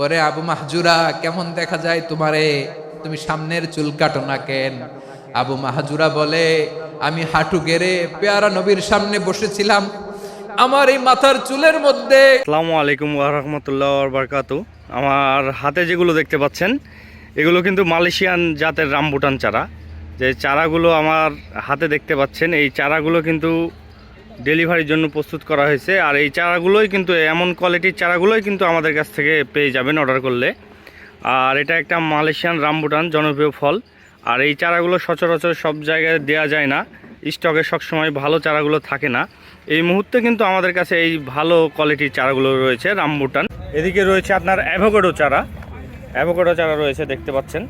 ওরে আবু মাহজুরা, কেমন দেখা যায় তোমারে? তুমি সামনের চুল কাটো না কেন? আবু মাহাজুরা বলে, আমি হাঁটু গেড়ে পেয়ারা নবীর সামনে বসেছিলাম। আমার এই মাথার চুলের মধ্যে আসসালামু আলাইকুম রহমতুল্লাহ বরকাত আমার হাতে যেগুলো দেখতে পাচ্ছেন, এগুলো কিন্তু মালয়েশিয়ান জাতের রামবুটান চারা। যে চারাগুলো আমার হাতে দেখতে পাচ্ছেন, এই চারাগুলো কিন্তু ডেলিভারির জন্য প্রস্তুত করা হয়েছে। আর এই চারাগুলোই কিন্তু, এমন কোয়ালিটির চারাগুলোই কিন্তু আমাদের কাছ থেকে পেয়ে যাবেন অর্ডার করলে। আর এটা একটা মালয়েশিয়ান রামবুটান, জনপ্রিয় ফল। আর এই চারাগুলো সচরাচর সব জায়গায় দেওয়া যায় না। স্টকে সবসময় ভালো চারাগুলো থাকে না। এই মুহূর্তে কিন্তু আমাদের কাছে এই ভালো কোয়ালিটির চারাগুলো রয়েছে রামবুটান। এদিকে রয়েছে আপনার অ্যাভোকাডো চারা। অ্যাভোকাডো চারা রয়েছে, দেখতে পাচ্ছেন।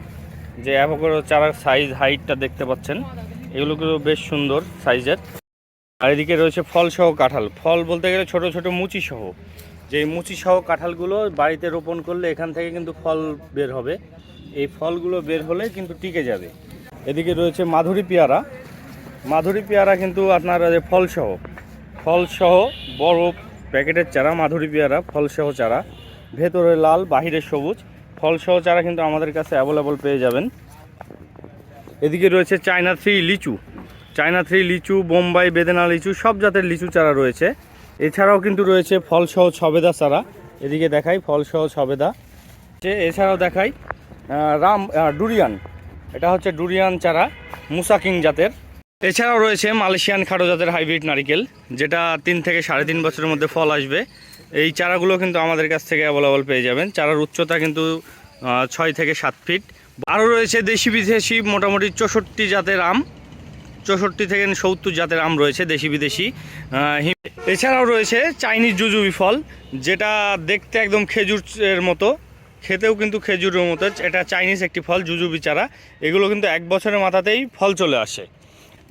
যে অ্যাভোকাডো চারার সাইজ হাইটটা দেখতে পাচ্ছেন। এগুলো কিন্তু বেশ সুন্দর সাইজের আর এদিকে রয়েছে ফল সহ কাঁঠাল। ফল বলতে গেলে ছোট ছোট মুচি সহ। যে মুচি সহ কাঁঠালগুলো বাড়িতে রোপণ করলে এখান থেকে কিন্তু ফল বের হবে। এই ফলগুলো বের হলে কিন্তু টিকে যাবে। এদিকে রয়েছে মাধুরী পেয়ারা। মাধুরী পেয়ারা কিন্তু আপনার ফলসহ ফলসহ বড় প্যাকেটের চারা, মাধুরী পেয়ারা ফলসহ চারা। ভেতরে লাল, বাহিরে সবুজ। ফলসহ চারা কিন্তু আমাদের কাছে অ্যাভেলেবল পেয়ে যাবেন। এদিকে রয়েছে চায়না থ্রি লিচু। চায়না থ্রি, লিচু, বোম্বাই, বেদেনা লিচু, সব জাতের লিচু চারা রয়েছে। এছাড়াও কিন্তু রয়েছে ফলসহ ছবেদা চারা। এদিকে দেখাই ফলসহ ছবেদা এছাড়াও দেখাই রাম ডুরিয়ান। এটা হচ্ছে ডুরিয়ান চারা মুসাকিং জাতের। এছাড়াও রয়েছে মালয়েশিয়ান খাটো জাতের হাইব্রিড নারিকেল, যেটা তিন থেকে সাড়ে তিন বছরের মধ্যে ফল আসবে। এই চারাগুলো কিন্তু আমাদের কাছ থেকে অ্যাভেলেবল পেয়ে যাবেন। চারার উচ্চতা কিন্তু ছয় থেকে সাত ফিট আরও রয়েছে দেশি বিদেশি মোটামুটি চৌষট্টি জাতের আম। চৌষট্টি থেকে সত্তর জাতের আম রয়েছে, দেশি বিদেশি এছাড়াও রয়েছে চাইনিজ জুজুবি ফল, যেটা দেখতে একদম খেজুরের মতো, খেতেও কিন্তু খেজুরের মতো। এটা চাইনিজ একটি ফল, জুজুবি চারা। এগুলো কিন্তু এক বছরের মাথাতেই ফল চলে আসে।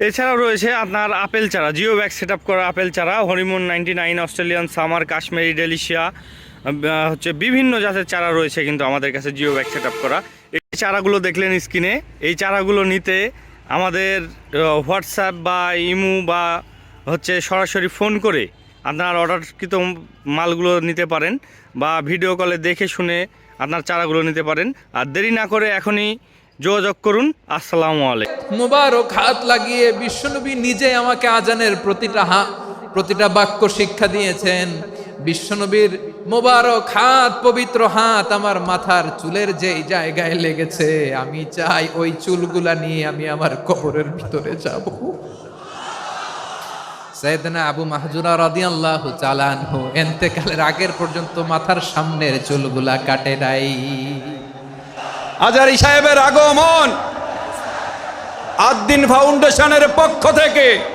এছাড়াও রয়েছে আপনার আপেল চারা জিও ব্যাগ সেট করা আপেল চারা Harimon ninety nine, Australian summer, Kashmiri delicious হচ্ছে বিভিন্ন জাতের চারা রয়েছে কিন্তু আমাদের কাছে জিও ব্যাগ সেট করা। এই চারাগুলো দেখলেন স্ক্রিনে। এই চারাগুলো নিতে আমাদের হোয়াটসঅ্যাপ বা ইমু বা হচ্ছে সরাসরি ফোন করে আপনার অর্ডারকৃত মালগুলো নিতে পারেন বা ভিডিও কলে দেখে শুনে আপনার চারাগুলো নিতে পারেন। আর দেরি না করে এখনই যোগাযোগ করুন। আসসালামু আলাইকুম। মুবারক হাত লাগিয়ে বিশ্বনবী নিজে আমাকে আজানের প্রতিটা হা প্রতিটা বাক্য শিক্ষা দিয়েছেন। বিশ্বনবীর মোবারক হাত, পবিত্র হাত আমার মাথার চুলের যেই জায়গায় লেগেছে, আমি চাই ওই চুলগুলা নিয়ে আমি আমার কবরের ভিতরে যাব। সৈয়দনা আবু মাহজুরা তাআলা আনহু এন্তেকালের আগের পর্যন্ত মাথার সামনের চুলগুলা কাটে নাই। আজারি সাহেবের আগমন আদ্দিন ফাউন্ডেশনের পক্ষ থেকে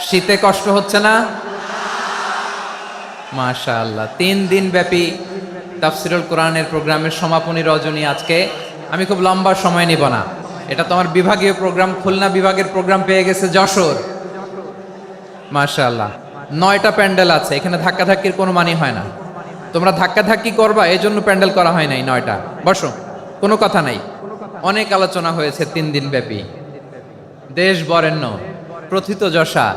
শীতে কষ্ট হচ্ছে না? মাশাআল্লাহ, তিন দিন ব্যাপী তাফসিরুল কোরআনের প্রোগ্রামের সমাপনী রজনী আজকে। আমি খুব লম্বা সময় নিব না। এটা তো আমার বিভাগীয় প্রোগ্রাম, খুলনা বিভাগের প্রোগ্রাম পেয়ে গেছে যশোর। মাশাআল্লাহ, নয়টা প্যান্ডেল আছে, এখানে ধাক্কাধাক্কির কোনো মানি হয় না। তোমরা ধাক্কাধাক্কি করবা, এই জন্য প্যান্ডেল করা হয় নাই নয়টা। বসো, কোনো কথা নাই। অনেক আলোচনা হয়েছে তিন দিন ব্যাপী। দেশ বরেণ্য। প্রথিত যশা।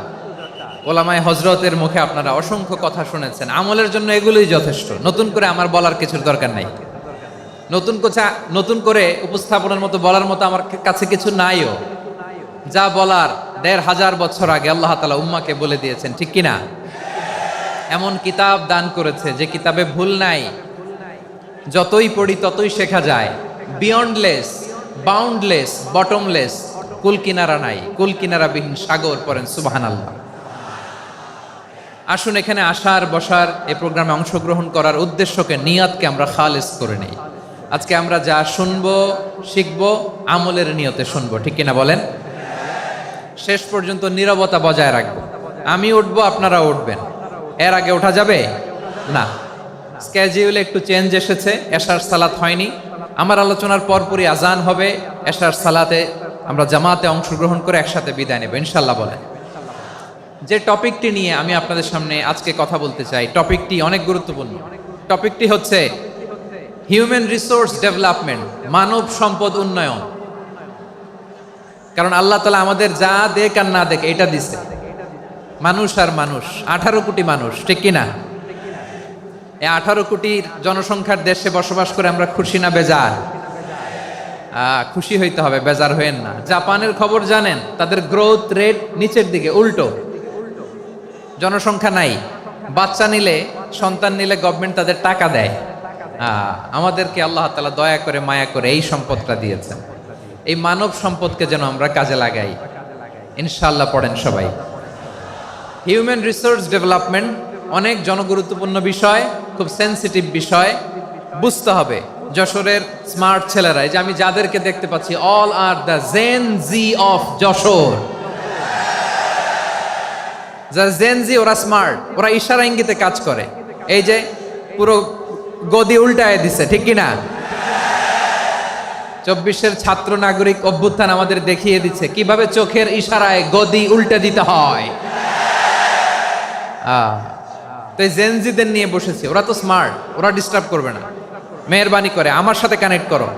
ওলামায় হজরতের মুখে আপনারা অসংখ্য কথা শুনেছেন। আমলের জন্য এগুলোই যথেষ্ট। নতুন করে আমার বলার কিছুর দরকার নাই। নতুন কোচা, নতুন করে উপস্থাপনের মতো বলার মতো আমার কাছে কিছু নাইও। যা বলার দেড় হাজার বছর আগে আল্লাহ তালা উম্মাকে বলে দিয়েছেন, ঠিক কিনা এমন কিতাব দান করেছে যে কিতাবে ভুল নাই। যতই পড়ি ততই শেখা যায়। বিয়ন্ডলেস বাউন্ডলেস বটমলেস কুল কিনারা নাই, কুল কিনারাবিহীন সাগর পড়েন সুবাহান আল্লাহ আসুন এখানে আসার, বসার এই প্রোগ্রামে অংশগ্রহণ করার উদ্দেশ্যকে, নিয়াতকে আমরা খালেস করে নেই। আজকে আমরা যা শুনব, শিখব, আমলের নিয়তে শুনব, ঠিক কিনা বলেন? শেষ পর্যন্ত নীরবতা বজায় রাখব। আমি উঠবো, আপনারা উঠবেন। এর আগে ওঠা যাবে? না। স্ক্যাজিউলে একটু চেঞ্জ এসেছে, এশার সালাত হয়নি। আমার আলোচনার পরপরই আজান হবে, এশার সালাতে আমরা জামাতে অংশগ্রহণ করে একসাথে বিদায় নেব, ইনশাল্লাহ বলেন। যে টপিকটি নিয়ে আমি আপনাদের সামনে আজকে কথা বলতে চাই, টপিকটি অনেক গুরুত্বপূর্ণ। টপিকটি হচ্ছে হিউম্যান রিসোর্স ডেভেলপমেন্ট, মানব সম্পদ উন্নয়ন। কারণ আল্লাহ তালা আমাদের যা দেখ আর না দেখ, এটা দিছে। মানুষ আর মানুষ, আঠারো কোটি মানুষ, ঠিক কিনা এই আঠারো কোটির জনসংখ্যার দেশে বসবাস করে আমরা খুশি না বেজার? খুশি হইতে হবে, বেজার হইেন না। জাপানের খবর জানেন, তাদের গ্রোথ রেট নিচের দিকে, উল্টো। জনসংখ্যা নাই। বাচ্চা নিলে, সন্তান নিলে গভর্নমেন্ট তাদের টাকা দেয়। আমাদেরকে আল্লাহ তালা দয়া করে, মায়া করে এই সম্পদটা দিয়েছেন। এই মানব সম্পদকে যেন আমরা কাজে লাগাই। ইনশাল্লাহ পড়েন সবাই। হিউম্যান রিসোর্স ডেভেলপমেন্ট অনেক জনগুরুত্বপূর্ণ বিষয়, খুব সেন্সিটিভ বিষয়। বুঝতে হবে যশোরের স্মার্ট ছেলেরা এই যে আমি যাদেরকে দেখতে পাচ্ছি all are the gen Z of Jashore. যারা জেনজি ওরা স্মার্ট ওরা ইশারা ইঙ্গিতে কাজ করে। এই যে পুরো গদি উল্টায় দিছে, ঠিক কি না চব্বিশের ছাত্র নাগরিক অভ্যুত্থান আমাদের দেখিয়ে দিচ্ছে, কীভাবে চোখের ইশারায় গদি উল্টে দিতে হয়। তো জেনজিদের নিয়ে বসেছি, ওরা তো স্মার্ট ওরা ডিস্টার্ব করবে না। মেহরবানি করে, আমার সাথে কানেক্ট করো।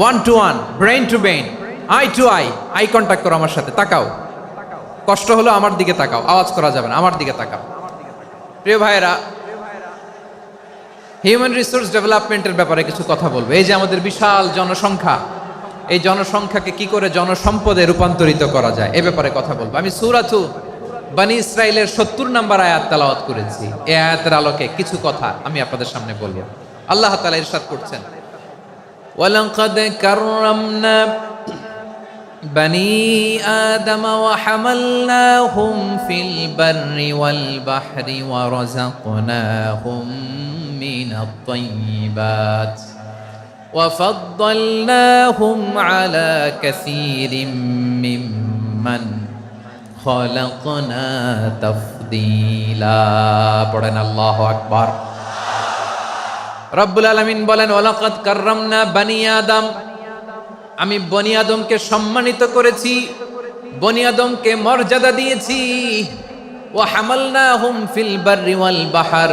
One to one brain to brain eye to eye eye contact করো আমার সাথে, তাকাও। কষ্ট হলো আমার দিকে তাকাও, আওয়াজ করা যাবে না, আমার দিকে তাকাও। প্রিয় ভাইয়েরা হিউম্যান রিসোর্স ডেভেলপমেন্টের ব্যাপারে কিছু কথা বলব। এই যে আমাদের বিশাল জনসংখ্যা, এই জনসংখ্যাকে কি করে জনসম্পদে রূপান্তরিত করা যায়, এ ব্যাপারে কথা বলব। আমি সুরাথু বানি ইসরায়েলের সত্তর নাম্বার আয়াত তালাওয়াত করেছি। এই আয়াতের আলোকে কিছু কথা আমি আপনাদের সামনে বলব। আল্লাহ তালা ইরশাদ করছেন ولقد كرمنا بني آدم وحملناهم في البر والبحر ورزقناهم من الطيبات وفضلناهم على كثير ممن خلقنا تفضيلا পড়েন আল্লাহ আকবার রব্বুল আলমিন বলেন ওলাকাত কার্রামনা বানি আদম। আমি বনি আদমকে সম্মানিত করেছি, বনি আদমকে মর্যাদা দিয়েছি। ও হামালনা হুম ফিল বাররি ওয়াল বাহার।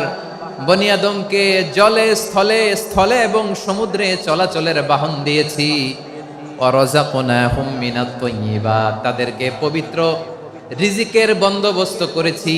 বনি আদমকে জলে, স্থলে স্থলে এবং সমুদ্রে চলাচলের বাহন দিয়েছি। তাদেরকে পবিত্র রিজিকের বন্দোবস্ত করেছি।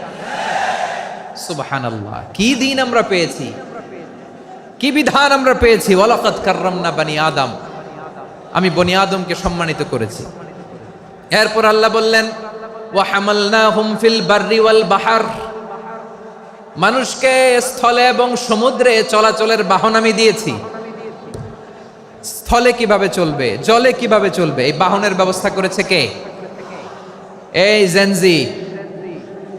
সুবহানাল্লাহ। কি দিন আমরা পেয়েছি? কি বিধান আমরা পেয়েছি? বানি আদম। আমি বনি আদমকে সম্মানিত করেছি। এরপর আল্লাহ বললেন মানুষকে স্থলে এবং সমুদ্রে চলাচলের বাহন আমি দিয়েছি। স্থলে কীভাবে চলবে? জলে কীভাবে চলবে? এই বাহনের ব্যবস্থা করেছে কে? এই জেনজি।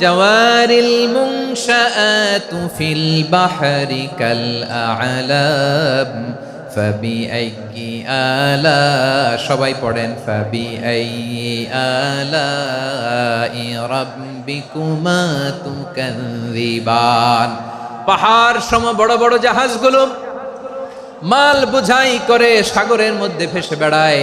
জাওয়ারিল মুনশাআতু ফিল বাহরি কাল আ'লাম ফাবিআইয়ি আলা সবাই পড়েন ফাবিআইয়ি আলাই রাব্বিকুমা তুকাযিবান পাহাড় সম বড় বড় জাহাজগুলো মাল বোঝাই করে সাগরের মধ্যে ভেসে বেড়ায়।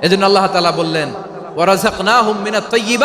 এজন্য আল্লাহ তালা বললেন ওয়ারাযাকনাহুম মিনা তাইয়্যিবাত